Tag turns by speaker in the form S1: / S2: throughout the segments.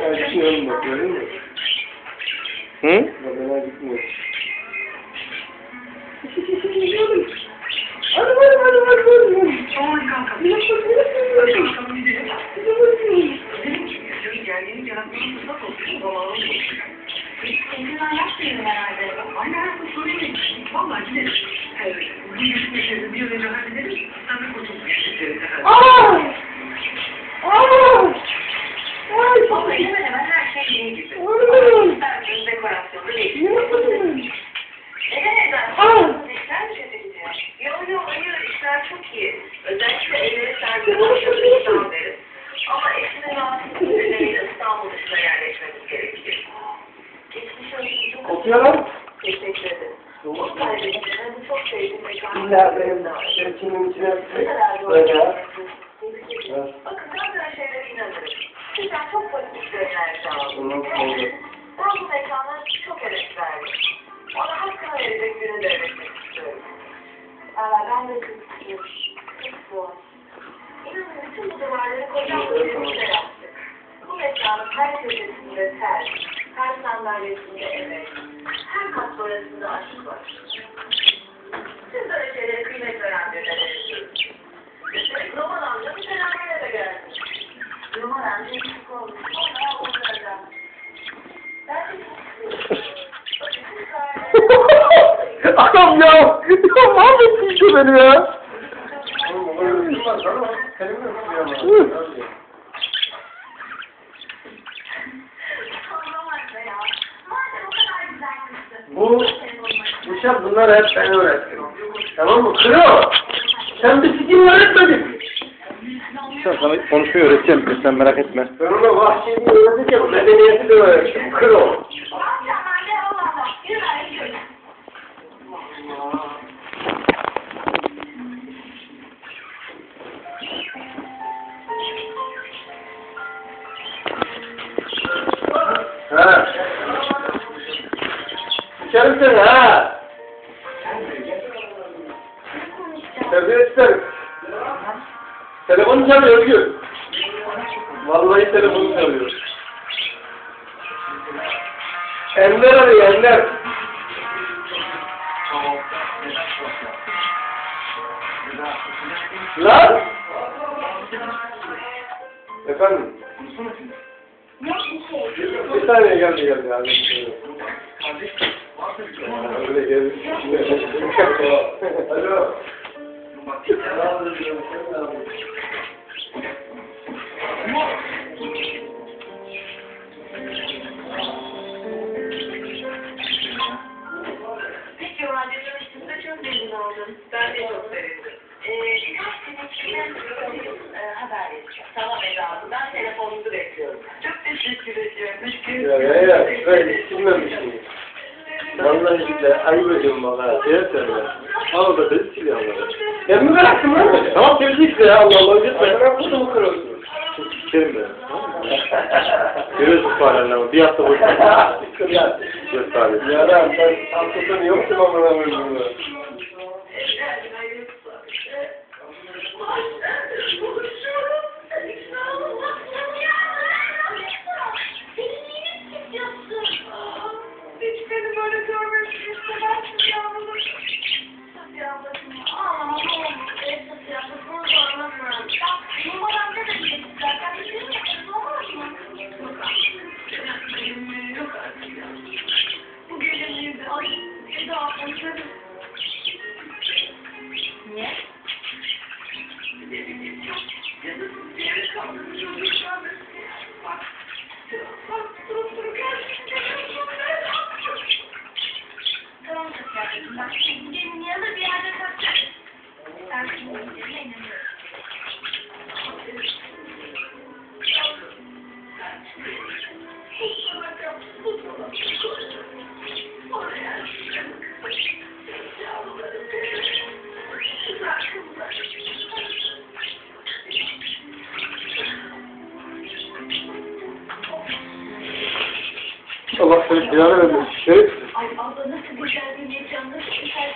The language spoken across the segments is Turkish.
S1: Ben düşünüyorum bak gördün mü?
S2: Hı?
S1: Babana gitmiyor.
S3: Hadi hadi hadi hadi
S4: çalışmadan beri. Ama rahatsızlığı nedeniyle İstanbul dışına yerleşmemiz gerekiyor. Geçmiş olsun
S1: lan.
S4: teşekkür ederim. Çok sevdiğim mekanı
S1: İlla benim şerifinin içine böyle.
S4: Bakın ben böyle şeylere inanırım. Sizden çok basit bir enerji aldım. Ben bu mekana çok emek verdim. Ona hakkını verecek birini devretmek istiyorum. Aa, ben de çok istiyorum. Bütün bu duvarları kocaman bir yumuşa yaptık. Bu mekanın her köşesinde ter, her sandalyesinde emek, her kat boyasında aşk var. Siz böyle şeylere kıymet veren birine Üstelik roman amca bir senaryoya da geldi. Roman amca küçük olmuş. Sonra onlardan. Ben de
S2: Adam ya! Ya mahvettin şu beni ya!
S1: Oğlum babana ısırmaz ama senin mi ısırıyor ama?
S4: Anlamaz ya. Madem o kadar güzel kızdı.
S1: Bu, şey bunlar hep ben öğrettim. Tamam mı? Kırıyor. Sen bir sikim öğretmedin.
S2: Sen sana konuşmayı öğreteceğim. Sen merak etme.
S1: Ben ona vahşiliği öğreteceğim. Medeniyeti de öğrettim. Kır Seni ha. Tabii isterim. Telefonu çalıyor Özgür. Vallahi telefonu çalıyor. Ender arıyor Ender. Lan! Efendim?
S4: Bir şey.
S1: Saniye geldi geldi abi. Öyle geldi. Alo.
S4: Peki
S1: Ya ya. Ben silmemişim. Vallahi billahi ayıp ediyorum valla. Şey söyle. Al da beni sil ya. Ben mi bıraktım lan? Tamam temizlik ya Allah Allah. Gitme. Ben kutumu kırıyorsun. Çok sikerim ben. Görüyorsun fareler ama bir hafta boyunca. Yok abi. Ya lan sen haftasını yoksun amına koyayım. Allah seni bilal'e vermesin. Şerif.
S4: Ay abla nasıl bir mekan, nasıl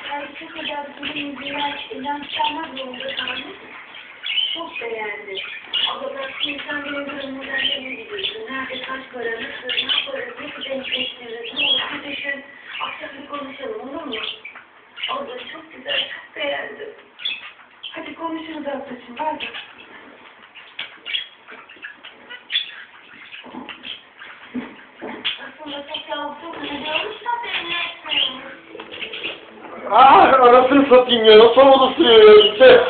S4: tarih, çok güzel bir film izleyen, inançlanmak zorunda kaldım. Çok beğendim. Abla bak sen benim durumumu nereye gidiyorsun? Nerede kaç para, nasıl, ne yaparız, nasıl denkleştiririz, ne olur bir düşün. Akşam bir konuşalım olur mu? Abla çok güzel, çok beğendim. Hadi konuşuruz ablacığım, hadi. Etmiyormuş.
S1: Ah anasını satayım ya. Nasıl havada sürüyor ya işte.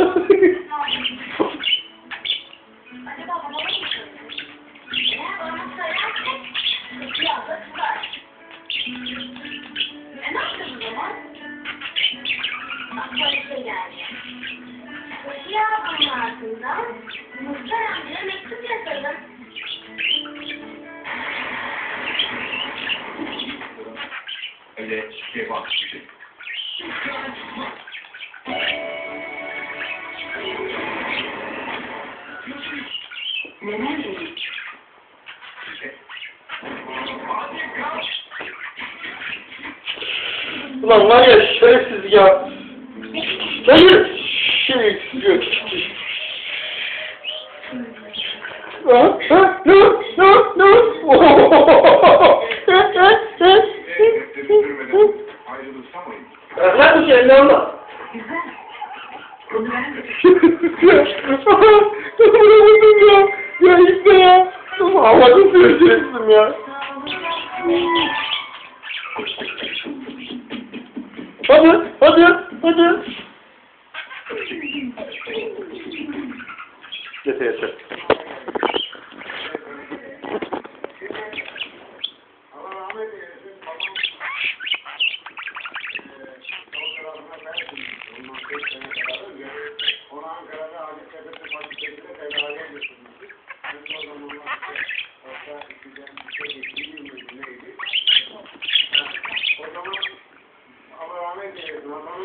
S4: Acaba babama mı söylüyorsun? Eğer bana
S5: Öyle şey bak.
S3: Neden değil?
S1: Ulan var ya şerefsiz ya. Hayır. Şerefsiz yok. Ha? Ha? Ne? Ne? Ne?
S5: Üzülmeden ayrılırsa mı?
S1: Lan bu şey
S3: ben de
S1: Vuramadım ya. Ya işte ya. Havada süreceksin ya. Hadi, hadi, hadi. Yeter yeter.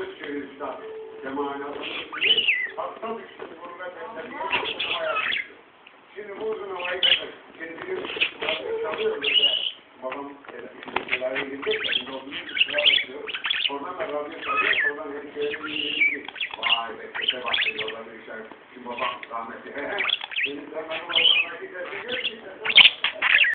S5: Üstad. Özçelik. Hasta düştü. Gurbet etleri. Hayat düştü. Şimdi bu uzun havayı kendini çalıyor mesela. Babam tedaviye girecek. Şimdi olduğunu bir sıra açıyor. Oradan da radyo çalıyor. Oradan hem kendini dedi ki vay be diyor. Oradan bir şey. Şimdi babam rahmetli. Benim zamanım olduğuna giderse diyor ki